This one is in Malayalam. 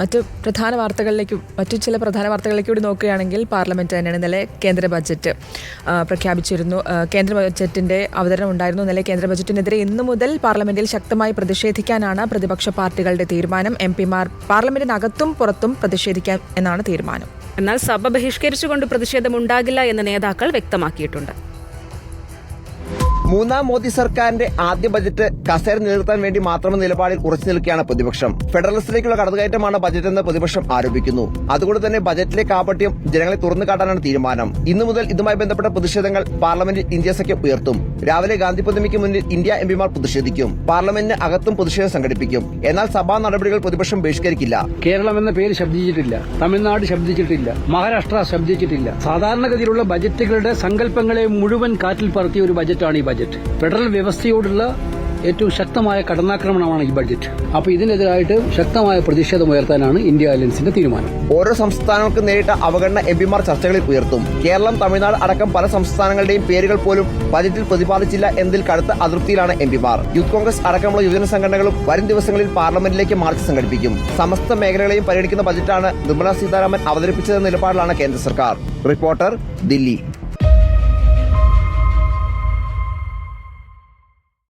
മറ്റു പ്രധാന വാർത്തകളിലേക്ക് മറ്റു ചില പ്രധാന വാർത്തകളിലേക്ക് കൂടി നോക്കുകയാണെങ്കിൽ പാർലമെന്റ് തന്നെയാണ് ഇന്നലെ കേന്ദ്ര ബജറ്റ് പ്രഖ്യാപിച്ചിരുന്നു. കേന്ദ്ര ബജറ്റിന്റെ അവതരണം ഉണ്ടായിരുന്നു. ഇന്നലെ കേന്ദ്ര ബജറ്റിനെതിരെ ഇന്നു മുതൽ പാർലമെന്റിൽ ശക്തമായി പ്രതിഷേധിക്കാനാണ് പ്രതിപക്ഷ പാർട്ടികളുടെ തീരുമാനം. എം പിമാർ പാർലമെന്റിനകത്തും പുറത്തും പ്രതിഷേധിക്കാം എന്നാണ് തീരുമാനം. എന്നാൽ സഭ ബഹിഷ്കരിച്ചുകൊണ്ട് പ്രതിഷേധം ഉണ്ടാകില്ല എന്ന് നേതാക്കൾ വ്യക്തമാക്കിയിട്ടുണ്ട്. മൂന്നാം മോദി സർക്കാരിന്റെ ആദ്യ ബജറ്റ് കസേര നിലനിർത്താൻ വേണ്ടി മാത്രം നിലപാടിൽ ഉറച്ചു നിൽക്കുകയാണ് പ്രതിപക്ഷം. ഫെഡറലിസ്റ്റിലേക്കുള്ള കടന്നുകയറ്റമാണ് ബജറ്റെന്ന് പ്രതിപക്ഷം ആരോപിക്കുന്നു. അതുകൊണ്ട് തന്നെ ബജറ്റിലെ കാപട്യം ജനങ്ങളെ തുറന്നു കാട്ടാനാണ് തീരുമാനം. ഇന്നു മുതൽ ഇതുമായി ബന്ധപ്പെട്ട പ്രതിഷേധങ്ങൾ പാർലമെന്റിൽ ഇന്ത്യ സഖ്യം ഉയർത്തും. രാവിലെ ഗാന്ധി പ്രതിമയ്ക്ക് മുന്നിൽ ഇന്ത്യ എംപിമാർ പ്രതിഷേധിക്കും. പാർലമെന്റിന് അകത്തും പ്രതിഷേധം സംഘടിപ്പിക്കും. എന്നാൽ സഭാ നടപടികൾ പ്രതിപക്ഷം ബഹിഷ്കരിക്കില്ല. കേരളം എന്ന പേര് ശബ്ദിച്ചിട്ടില്ല. തമിഴ്നാട് ശബ്ദിച്ചിട്ടില്ല. മഹാരാഷ്ട്ര ശബ്ദിച്ചിട്ടില്ല. സാധാരണഗതിയിലുള്ള ബജറ്റുകളുടെ സങ്കല്പങ്ങളെ മുഴുവൻ കാറ്റിൽ പറത്തിയ ഒരു ബജറ്റാണ് ഈ ബജറ്റ്. ഫെഡറൽ വ്യവസ്ഥയോടുള്ള ഏറ്റവും ശക്തമായ കടന്നാക്രമണമാണ് ഈ ബഡ്ജറ്റ് അപ്പൊ ഇതിനെതിരായിട്ട് ശക്തമായ പ്രതിഷേധം ഉയർത്താനാണ് ഇന്ത്യ അലയൻസിന്റെ തീരുമാനം. ഓരോ സംസ്ഥാനങ്ങൾക്ക് നേരിട്ട അവഗണന എംപിമാർ ചർച്ചകളിൽ ഉയർത്തും. കേരളം തമിഴ്നാട് അടക്കം പല സംസ്ഥാനങ്ങളുടെയും പേരുകൾ പോലും ബജറ്റിൽ പ്രതിപാദിച്ചില്ല എന്നതിൽ കടുത്ത അതൃപ്തിയിലാണ് എംപിമാർ യൂത്ത് കോൺഗ്രസ് അടക്കമുള്ള യുവജന സംഘടനകളും വരും ദിവസങ്ങളിൽ പാർലമെന്റിലേക്ക് മാർച്ച് സംഘടിപ്പിക്കും. സമസ്ത മേഖലകളെയും പരിഗണിക്കുന്ന ബജറ്റാണ് നിർമ്മലാ സീതാരാമൻ അവതരിപ്പിച്ചതെന്ന നിലപാടിലാണ് കേന്ദ്ര സർക്കാർ. റിപ്പോർട്ടർ ദില്ലി.